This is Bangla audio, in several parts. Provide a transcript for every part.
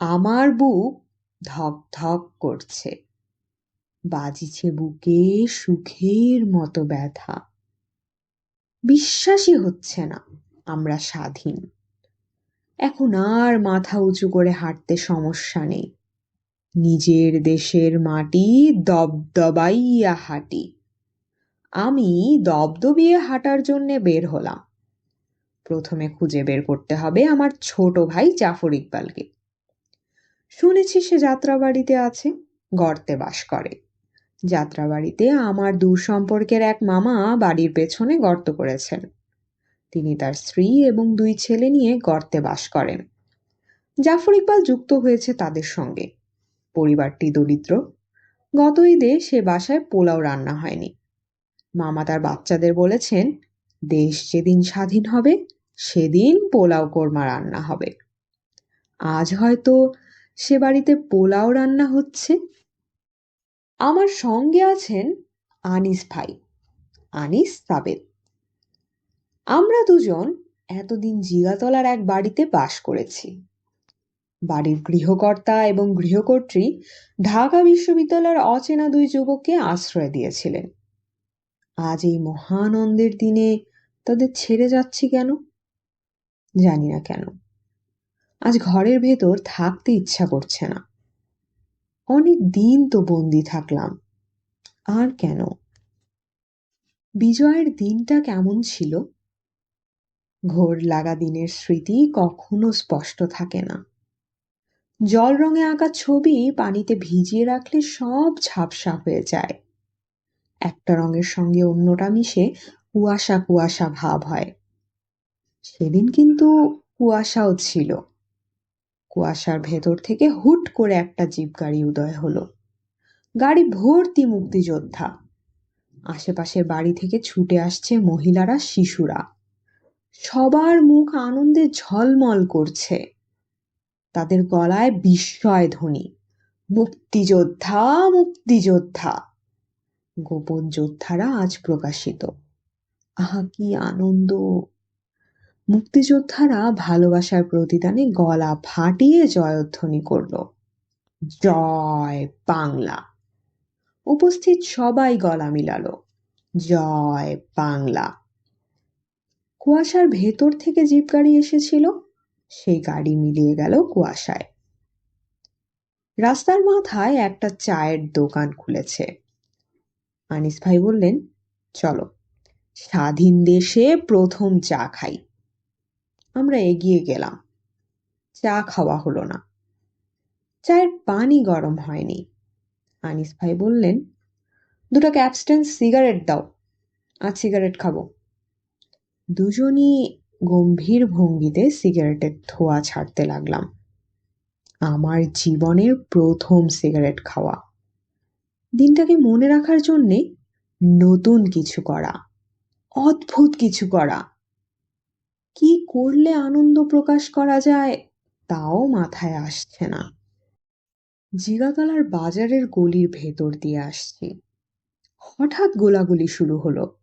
আমার বুক ধক ধক করছে। বাজিছে বুকে সুখের মতো ব্যথা। বিশ্বাসই হচ্ছে না আমরা স্বাধীন। এখন আর মাথা উঁচু করে হাঁটতে সমস্যা নেই। নিজের দেশের মাটি দবদবাইয়া হাঁটি। আমি দবদবিয়ে হাঁটার জন্যে বের হলাম। প্রথমে খুঁজে বের করতে হবে আমার ছোট ভাই জাফর ইকবালকে। শুনেছি সে যাত্রাবাড়িতে আছে, গর্তে বাস করে। যাত্রাবাড়িতে আমার দূর সম্পর্কের এক মামা বাড়ির পেছনে গর্ত করেছেন। তিনি তার স্ত্রী এবং দুই ছেলে নিয়ে গর্তে বাস করেন। জাফর ইকবাল যুক্ত হয়েছে তাদের সঙ্গে। পরিবারটি দরিদ্র। গত ঈদে সে বাসায় পোলাও রান্না হয়নি। মামা তার বাচ্চাদের বলেছেন, দেশ যেদিন স্বাধীন হবে, সেদিন পোলাও কোরমা রান্না হবে। আজ হয়তো সে বাড়িতে পোলাও রান্না হচ্ছে? আমার সঙ্গে আছেন আনিস ভাই। আনিস সাবেদ আমরা দুজন এতদিন জিগাতলার এক বাড়িতে বাস করেছি। বাড়ির গৃহকর্তা এবং গৃহকর্ত্রী ঢাকা বিশ্ববিদ্যালয়ের অচেনা দুই যুবককে আশ্রয় দিয়েছিলেন। আজ এই মহানন্দের দিনে তাদের ছেড়ে যাচ্ছি কেন? জানি না কেন। আজ ঘরের ভেতর থাকতে ইচ্ছা করছে না। অনেক দিন তো বন্দি থাকলাম। আর কেন? বিজয়ের দিনটা কেমন ছিল? ঘোর লাগা দিনের স্মৃতি কখনো স্পষ্ট থাকে না। জল রঙে আঁকা ছবি পানিতে ভিজিয়ে রাখলে সব ঝাপসা হয়ে যায়। একটা রঙের সঙ্গে অন্যটা মিশে কুয়াশা কুয়াশা ভাব হয়। সেদিন কিন্তু কুয়াশাও ছিল। কুয়াশার ভেতর থেকে হুট করে একটা জিপ গাড়ি উদয় হলো। গাড়ি ভর্তি মুক্তিযোদ্ধা। আশেপাশের বাড়ি থেকে ছুটে আসছে মহিলারা, শিশুরা। সবার মুখ আনন্দে ঝলমল করছে। তাদের গলায় বিস্ময় ধ্বনি। মুক্তিযোদ্ধা মুক্তিযোদ্ধা। গোপন যোদ্ধারা আজ প্রকাশিত। আহা, কি আনন্দ! মুক্তিযোদ্ধারা ভালোবাসার প্রতিদানে গলা ফাটিয়ে জয়ধ্বনি করল। জয় বাংলা। উপস্থিত সবাই গলা মিলালো। জয় বাংলা। কুয়াশার ভেতর থেকে জিপ গাড়ি এসেছিল। সেই গাড়ি মিলিয়ে গেল কুয়াশায়। রাস্তার মাথায় একটা চায়ের দোকান খুলেছে। আনিস ভাই বললেন, চলো, স্বাধীন দেশে প্রথম চা খাই। আমরা এগিয়ে গেলাম। চা খাওয়া হলো না। চায়ের পানি গরম হয়নি। আনিস ভাই বললেন দুটো ক্যাপস্টেন সিগারেট দাও আর সিগারেট খাব। দুজনই গম্ভীর ভঙ্গিতে সিগারেটের ধোঁয়া ছাড়তে লাগলাম। আমার জীবনের প্রথম সিগারেট খাওয়া। দিনটাকে মনে রাখার জন্যে নতুন কিছু করা, অদ্ভুত কিছু করা। কি করলে আনন্দ প্রকাশ করা যায় তাও মাথায় আসছে না। জিগাতলার বাজারের গলির ভেতর দিয়ে আসছি। হঠাৎ গোলাগুলি শুরু হলো।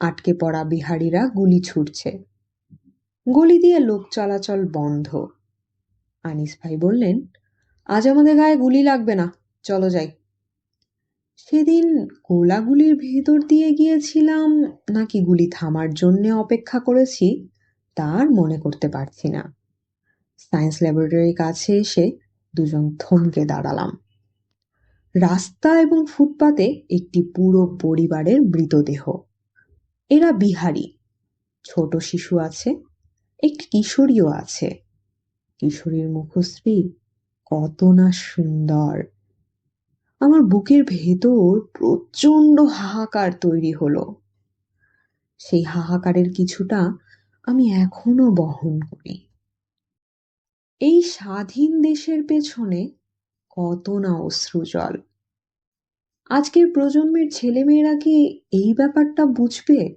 আটকে পড়া বিহারীরা গুলি ছুটছে গলি দিয়ে লোক চলাচল বন্ধ। আনিস ভাই বললেন, আজ আমাদের গায়ে গুলি লাগবে না, চলো যাই। সেদিন গোলাগুলির ভেতর দিয়ে গিয়েছিলাম, নাকি গুলি থামার জন্য অপেক্ষা করেছি, তার মনে করতে পারছি না। সায়েন্স ল্যাবরেটরির কাছে এসে দুজন থমকে দাঁড়ালাম। রাস্তা এবং ফুটপাতে একটি পুরো পরিবারের মৃতদেহ। এরা বিহারি। ছোট শিশু আছে, একটি কিশোরীও আছে। কিশোরীর মুখশ্রী কত না সুন্দর। আমার বুকের ভেতর প্রচণ্ড হাহাকার তৈরি হলো। সেই হাহাকারের কিছুটা আমি এখনও বহন করি। এই স্বাধীন দেশের পেছনে কত না অশ্রুজল। আজকের প্রজন্মের ছেলেমেয়েরা কি এই ব্যাপারটা বুঝবে?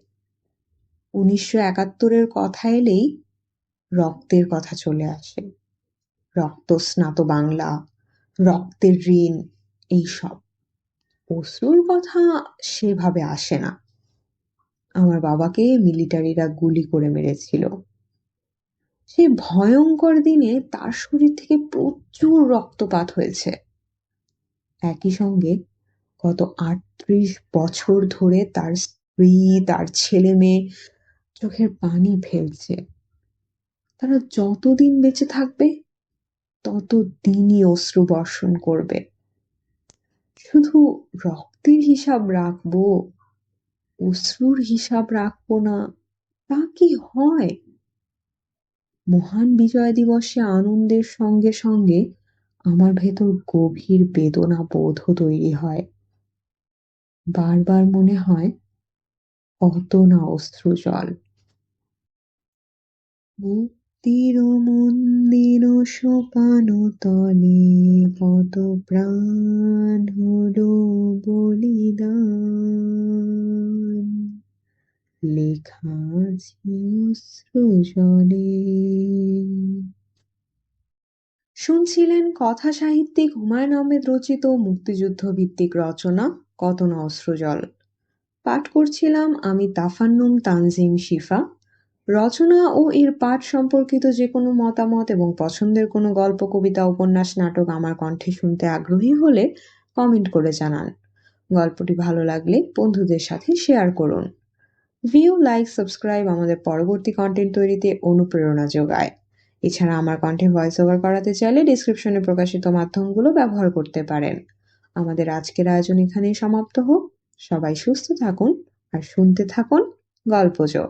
উনিশশো একাত্তরের কথা এলেই রক্তের কথা চলে আসে। রক্ত স্নাত বাংলা, রক্তের ঋণ এইসব। অশ্রুর কথা সেভাবে আসে না। আমার বাবাকে মিলিটারিরা গুলি করে মেরেছিল। সেই ভয়ঙ্কর দিনে তার শরীর থেকে প্রচুর রক্তপাত হয়েছে। একই সঙ্গে গত আটত্রিশ বছর ধরে তার স্ত্রী, তার ছেলে মেয়ে চোখের পানি ফেলছে। তারা যতদিন বেঁচে থাকবে, ততদিনই অশ্রু বর্ষণ করবে। শুধু রক্তের হিসাব রাখব, অশ্রুর হিসাব রাখব না, তা কি হয়? মহান বিজয় দিবসে আনন্দের সঙ্গে সঙ্গে আমার ভেতর গভীর বেদনা বোধও তৈরি হয়। বারবার মনে হয় কত না অশ্রু জল। মুক্তির মন্দির সোপান তলে কত প্রাণ হলো বলিদান। লেখা জলে। শুনছিলেন কথা সাহিত্যিক হুমায়ুন আহমেদ রচিত মুক্তিযুদ্ধ ভিত্তিক রচনা, কত না অশ্রুজল পাঠ করছিলাম আমি তাফান্নুম তানজিম শিফা। রচনা ও এর পাঠ সম্পর্কিত যে কোনো মতামত এবং পছন্দের কোনো গল্প, কবিতা, উপন্যাস, নাটক আমার কণ্ঠে শুনতে আগ্রহী হলে কমেন্ট করে জানান। গল্পটি ভালো লাগলে বন্ধুদের সাথে শেয়ার করুন। ভিউ লাইক সাবস্ক্রাইব আমাদের পরবর্তী কন্টেন্ট তৈরিতে অনুপ্রেরণা যোগায়। এছাড়া আমার কণ্ঠে ভয়েস ওভার করাতে চাইলে ডিসক্রিপশনে প্রকাশিত মাধ্যমগুলো ব্যবহার করতে পারেন। আমাদের আজকের আয়োজন এখানেই সমাপ্ত হোক। সবাই সুস্থ থাকুন আর শুনতে থাকুন গল্পযোগ